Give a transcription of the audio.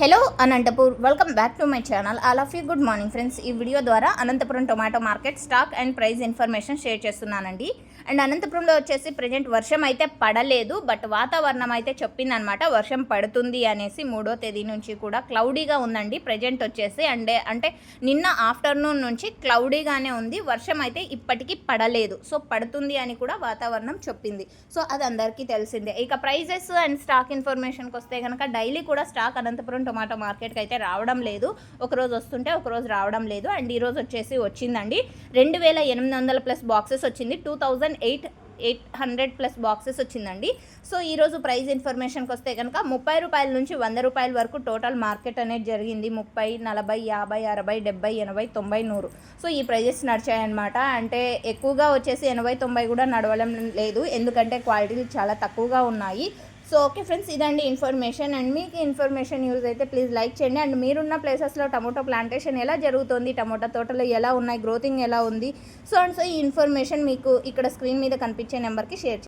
Hello Anantapur welcome back to my channel all of you good morning friends ఈ video ద్వారా Anantapuram tomato market stock and price information share చేస్తున్నానండి. And అనంతపురంలో వచ్చేసి present వర్షం అయితే పడలేదు బట్ వాతావరణం అయితే చెప్పిందనమాట వర్షం పడుతుంది అనేసి మూడో తేదీ నుంచి కూడా క్లౌడీగా ఉందండి. ప్రజెంట్ వచ్చేసి అండ్ అంటే నిన్న ఆఫ్టర్నూన్ నుంచి క్లౌడీగానే ఉంది. వర్షం అయితే ఇప్పటికీ పడలేదు. సో పడుతుంది అని కూడా వాతావరణం చెప్పింది. సో అది అందరికీ తెలిసిందే. ఇక ప్రైజెస్ అండ్ స్టాక్ ఇన్ఫర్మేషన్కి వస్తే కనుక డైలీ కూడా స్టాక్ అనంతపురం టొమాటో మార్కెట్కి అయితే రావడం లేదు. ఒకరోజు వస్తుంటే ఒకరోజు రావడం లేదు. అండ్ ఈరోజు వచ్చేసి వచ్చిందండి. రెండు వేల ఎనిమిది వందల ప్లస్ బాక్సెస్ వచ్చింది. Two thousand eight eight hundred plus boxes వచ్చిందండి. సో ఈరోజు ప్రైస్ ఇన్ఫర్మేషన్కి వస్తే కనుక ముప్పై రూపాయల నుంచి వంద రూపాయల వరకు టోటల్ మార్కెట్ అనేది జరిగింది. ముప్పై నలభై యాభై అరవై డెబ్బై ఎనభై తొంభై నూరు. సో ఈ ప్రైజెస్ నడిచాయన్నమాట. అంటే ఎక్కువగా వచ్చేసి ఎనభై తొంభై కూడా నడవడం లేదు. ఎందుకంటే క్వాలిటీలు చాలా తక్కువగా ఉన్నాయి. సో ఓకే ఫ్రెండ్స్ ఇదండి ఇన్ఫర్మేషన్. అండ్ మీకు ఇన్ఫర్మేషన్ యూజ్ అయితే ప్లీజ్ లైక్ చేయండి. అండ్ మీరున్న ప్లేసెస్లో టమోటో ప్లాంటేషన్ ఎలా జరుగుతుంది టమోటా తోటలు ఎలా ఉన్నాయి గ్రోతింగ్ ఎలా ఉంది. సో అండ్ సో ఈ ఇన్ఫర్మేషన్ మీకు ఇక్కడ స్క్రీన్ మీద కనిపించే నెంబర్కి షేర్